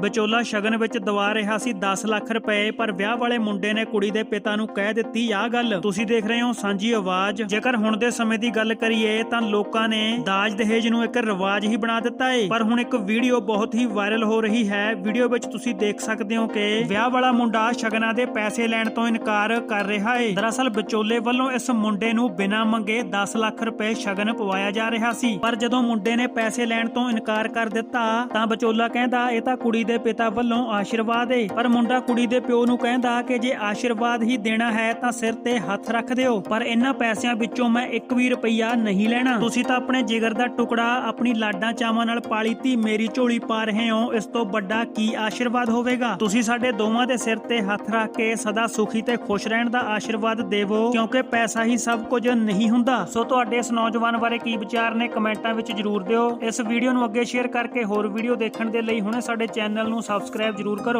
ਵਿਚੋਲਾ ਸ਼ਗਨ ਵਿੱਚ ਦਵਾ ਰਿਹਾ ਸੀ 10 ਲੱਖ ਰੁਪਏ, ਪਰ ਵਿਆਹ ਵਾਲੇ ਮੁੰਡੇ ਨੇ ਕੁੜੀ ਦੇ ਪਿਤਾ ਨੂੰ ਕਹਿ ਦਿੱਤੀ, ਆਹ ਗੱਲ, ਤੁਸੀਂ ਦੇਖ ਰਹੇ ਹੋ ਸਾਂਝੀ ਆਵਾਜ਼। ਜੇਕਰ ਹੁਣ ਦੇ ਸਮੇਂ ਦੀ ਗੱਲ ਕਰੀਏ, ਤਾਂ ਲੋਕਾਂ ਨੇ ਦਾਜ ਦਹੇਜ ਨੂੰ ਇੱਕ ਰਿਵਾਜ ਹੀ ਬਣਾ ਦਿੱਤਾ ਏ। ਪਰ ਹੁਣ ਇੱਕ ਵੀਡੀਓ ਬਹੁਤ ਹੀ ਵਾਇਰਲ ਹੋ ਰਹੀ ਹੈ। ਵੀਡੀਓ ਵਿੱਚ ਤੁਸੀਂ ਦੇਖ ਸਕਦੇ ਹੋ ਕਿ ਵਿਆਹ ਵਾਲਾ ਮੁੰਡਾ ਸ਼ਗਨਾਂ ਦੇ ਪੈਸੇ ਲੈਣ ਤੋਂ ਇਨਕਾਰ ਕਰ ਰਿਹਾ ਏ। ਦਰਅਸਲ, ਵਿਚੋਲੇ ਵੱਲੋਂ ਇਸ ਮੁੰਡੇ ਨੂੰ ਬਿਨਾਂ ਮੰਗੇ 10 ਲੱਖ ਰੁਪਏ ਸ਼ਗਨ ਪਵਾਇਆ ਜਾ ਰਿਹਾ ਸੀ। ਪਰ ਜਦੋਂ ਮੁੰਡੇ ਨੇ ਪੈਸੇ ਲੈਣ ਤੋਂ ਇਨਕਾਰ ਕਰ ਦਿੱਤਾ, ਤਾਂ ਵਿਚੋਲਾ ਕਹਿੰਦਾ, ਇਹ ਤਾਂ ਕੁੜੀ ਦੇ ਪਿਤਾ ਵੱਲੋਂ ਆਸ਼ੀਰਵਾਦ ਏ। ਪਰ ਮੁੰਡਾ ਕੁੜੀ ਦੇ ਪਿਓ ਨੂੰ ਕਹਿੰਦਾ ਕਿ ਜੇ ਆਸ਼ੀਰਵਾਦ ਹੀ ਦੇਣਾ ਹੈ ਤਾਂ ਸਿਰ ਤੇ ਹੱਥ ਰੱਖ ਦਿਓ। ਪਰ ਇਹਨਾਂ ਪੈਸਿਆਂ ਵਿੱਚੋਂ ਮੈਂ ਇੱਕ ਵੀ ਰੁਪਈਆ ਨਹੀਂ ਲੈਣਾ। ਤੁਸੀਂ ਤਾਂ ਆਪਣੇ ਜਿਗਰ ਦਾ ਟੁਕੜਾ, ਆਪਣੀ ਲਾਡਾਂ ਚਾਵਾਂ ਨਾਲ ਪਾਲੀ ਧੀ ਮੇਰੀ ਝੋਲੀ ਪਾ ਰਹੇ ਹੋ। ਇਸ ਤੋਂ ਵੱਡਾ ਕੀ ਆਸ਼ੀਰਵਾਦ ਹੋਵੇਗਾ? ਤੁਸੀਂ ਸਾਡੇ ਦੋਵਾਂ ਦੇ ਸਿਰ ਤੇ ਹੱਥ ਰੱਖ ਕੇ ਸਦਾ ਸੁਖੀ ਤੇ ਖੁਸ਼ ਰਹਿਣ ਦਾ ਆਸ਼ੀਰਵਾਦ ਦੇਵੋ, ਕਿਉਂਕਿ ਪੈਸਾ ਹੀ ਸਭ ਕੁਝ ਨਹੀਂ ਹੁੰਦਾ। ਸੋ ਤੁਹਾਡੇ ਇਸ ਨੌਜਵਾਨ ਬਾਰੇ ਕੀ ਵਿਚਾਰ ਨੇ, ਕਮੈਂਟਾਂ ਵਿੱਚ ਜਰੂਰ ਦਿਓ। ਇਸ ਵੀਡੀਓ ਨੂੰ ਅੱਗੇ ਸ਼ੇਅਰ ਕਰਕੇ ਹੋਰ ਵੀਡੀਓ ਦੇਖਣ ਦੇ ਲਈ ਹੁਣੇ ਸਾਡੇ ਚੈਨਲ ਚੈਨਲ ਨੂੰ ਸਬਸਕ੍ਰਾਈਬ ਜਰੂਰ ਕਰੋ।